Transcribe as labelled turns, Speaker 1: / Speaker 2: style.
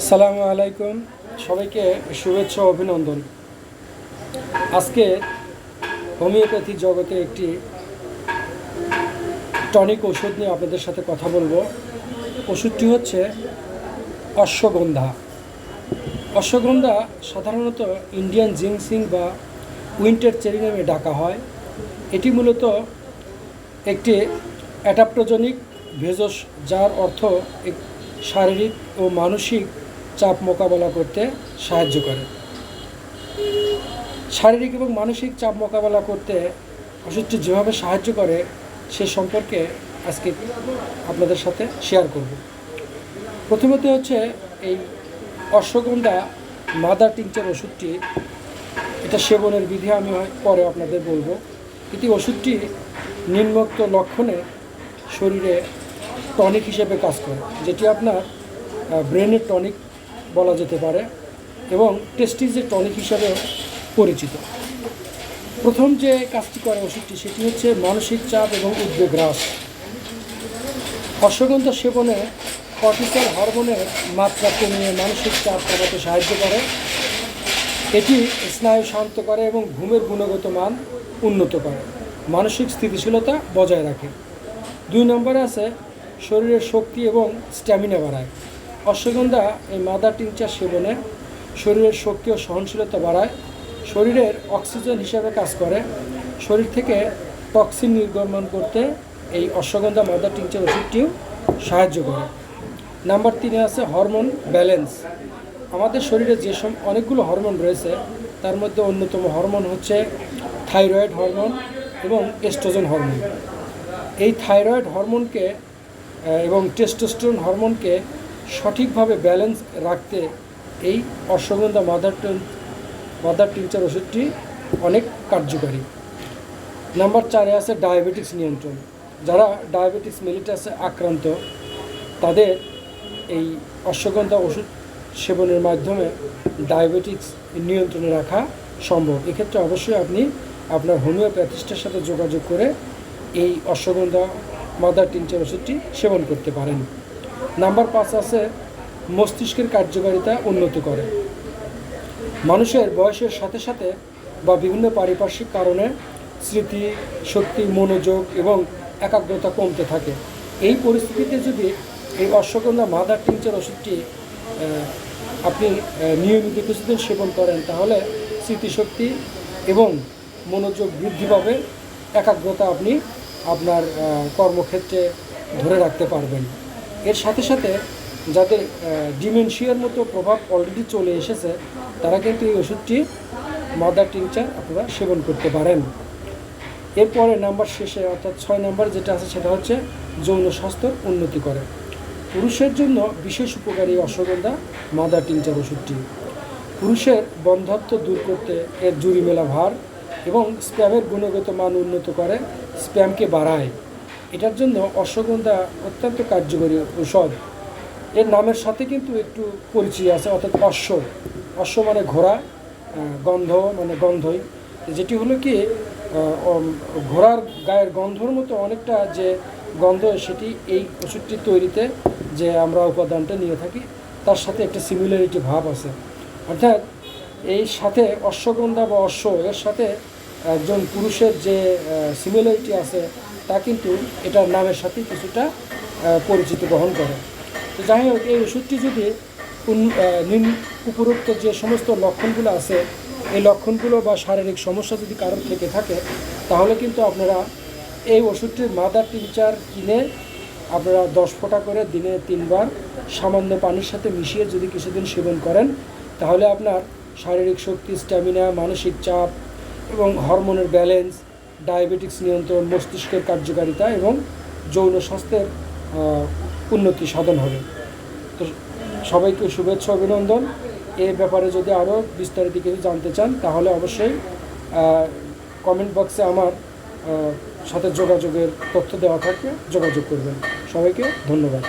Speaker 1: আসসালামু আলাইকুম। সবাইকে শুভেচ্ছা অভিনন্দন। আজকে হোমিওপ্যাথি জগতে একটি টনিক ওষুধ নিয়ে আপনাদের সাথে কথা বলব। ওষুধটি হচ্ছে অশ্বগন্ধা। অশ্বগন্ধা সাধারণত ইন্ডিয়ান জিংসিং বা উইন্টার চেরি নামে ডাকা হয়। এটি মূলত একটি অ্যাডাপ্টোজনিক ভেষজ, যার অর্থ শারীরিক ও মানসিক চাপ মোকাবেলা করতে সাহায্য করে। শারীরিক এবং মানসিক চাপ মোকাবেলা করতে ওষুধটি যেভাবে সাহায্য করে, সে সম্পর্কে আজকে আপনাদের সাথে শেয়ার করব। প্রথমত হচ্ছে এই অশ্বগন্ধা মাদার টিংচার ওষুধটি, এটা সেবনের বিধি আমি পরে আপনাদের বলব। এটি ওষুধটি নিম্নোক্ত লক্ষণে শরীরে টনিক হিসেবে কাজ করে, যেটি আপনার ব্রেনের টনিক বলা যেতে পারে এবং টেস্টিজের টনিক হিসাবেও পরিচিত। প্রথম যে কাজটি করে ওষুধটি সেটি হচ্ছে মানসিক চাপ এবং উদ্বেগ হ্রাস। অশ্বগন্ধা সেবনে কর্টিসল হরমোনের মাত্রা কমিয়ে মানসিক চাপ কমাতে সাহায্য করে। এটি স্নায়ু শান্ত করে এবং ঘুমের গুণগত মান উন্নত করে। মানসিক স্থিতিশীলতা বজায় রাখে। দুই নম্বরে আছে শরীরের শক্তি এবং স্ট্যামিনা বাড়ায়। অশ্বগন্ধা এই মাদার টিংচার সেবনে শরীরের শক্তি ও সহনশীলতা বাড়ায়, শরীরের অক্সিজেন হিসাবে কাজ করে। শরীর থেকে টক্সিন নির্গমন করতে এই অশ্বগন্ধা মাদার টিংচার ওষুধটিও সাহায্য করে। নাম্বার তিনে আছে হরমোন ব্যালেন্স। আমাদের শরীরে যে সব অনেকগুলো হরমোন রয়েছে, তার মধ্যে অন্যতম হরমোন হচ্ছে থাইরয়েড হরমোন এবং এস্ট্রোজেন হরমোন। এই থাইরয়েড হরমোনকে এবং টেস্টোস্টেরন হরমোনকে সঠিকভাবে ব্যালেন্স রাখতে এই অশ্বগন্ধা মাদার মাদার টিংচার ওষুধটি অনেক কার্যকারী। নাম্বার চারে আছে ডায়াবেটিক্স নিয়ন্ত্রণ। যারা ডায়াবেটিক্স মেলিটাসে আক্রান্ত, তাদের এই অশ্বগন্ধা ওষুধ সেবনের মাধ্যমে ডায়াবেটিক্স নিয়ন্ত্রণে রাখা সম্ভব। এক্ষেত্রে অবশ্যই আপনি আপনার হোমিওপ্যাথিস্টের সাথে যোগাযোগ করে এই অশ্বগন্ধা মাদার টিনচার ওষুধটি সেবন করতে পারেন। নাম্বার পাঁচ আছে, মস্তিষ্কের কার্যকারিতা উন্নত করে। মানুষের বয়সের সাথে সাথে বা বিভিন্ন পারিপার্শ্বিক কারণে স্মৃতি, শক্তি, মনোযোগ এবং একাগ্রতা কমতে থাকে। এই পরিস্থিতিতে যদি এই অশ্বগন্ধা মাদার টিংচার ওষুধটি আপনি নিয়মিত কিছুদিন সেবন করেন, তাহলে স্মৃতিশক্তি এবং মনোযোগ বৃদ্ধি পাবে। একাগ্রতা আপনি আপনার কর্মক্ষেত্রে ধরে রাখতে পারবেন। এর সাথে সাথে যাদের ডিমেনশিয়ার মতো প্রভাব অলরেডি চলে এসেছে, তারা কিন্তু এই ওষুধটি মাদার টিংচার আপনারা সেবন করতে পারেন। এরপরে নাম্বার শেষে, অর্থাৎ ছয় নাম্বার যেটা আছে, সেটা হচ্ছে যৌন স্বাস্থ্যের উন্নতি করে। পুরুষের জন্য বিশেষ উপকারী অশ্বগন্ধা মাদার টিংচার ওষুধটি। পুরুষের বন্ধত্ব দূর করতে এর জুড়ি মেলা ভার এবং স্প্যামের গুণগত মান উন্নত করে স্প্যামকে বাড়ায়। এটার জন্য অশ্বগন্ধা অত্যন্ত কার্যকরী ঔষধ এর নামের সাথে কিন্তু একটু পরিচয় আছে, অর্থাৎ অশ্ব। অশ্ব মানে ঘোড়া গন্ধ মানে গন্ধই। যেটি হলো কি ঘোড়ার গায়ের গন্ধর মতো অনেকটা যে গন্ধ, সেটি এই ওষুধটি তৈরিতে যে আমরা উপাদানটা নিয়ে থাকি, তার সাথে একটা সিমিলারিটি ভাব আছে। অর্থাৎ এই সাথে অশ্বগন্ধা বা অশ্ব, এর সাথে একজন পুরুষের যে সিমিলারিটি আছে তা কিন্তু এটার নামের সাথে কিছুটা পরিচিতি বহন করে। তো যাই হোক, এই ওষুধটি যদি উপরোক্ত যে সমস্ত লক্ষণগুলো আছে, এই লক্ষণগুলো বা শারীরিক সমস্যা যদি কারোর থেকে থাকে, তাহলে কিন্তু আপনারা এই ওষুধটির মাদার টিনচার কিনে আপনারা দশ ফোঁটা করে দিনে তিনবার সামান্য পানির সাথে মিশিয়ে যদি কিছুদিন সেবন করেন, তাহলে আপনার শারীরিক শক্তি, স্ট্যামিনা, মানসিক চাপ এবং হরমোনের ব্যালেন্স ডায়াবেটিক্স নিয়ন্ত্রণ, মস্তিষ্কের কার্যকারিতা এবং যৌন স্বাস্থ্যের উন্নতি সাধন হবে। তো সবাইকে শুভেচ্ছা, অভিনন্দন। এ ব্যাপারে যদি আরও বিস্তারিত কিছু জানতে চান, তাহলে অবশ্যই কমেন্ট বক্সে আমার সাথে যোগাযোগের তথ্য দেওয়া থাকবে। যোগাযোগ করবেন। সবাইকে ধন্যবাদ।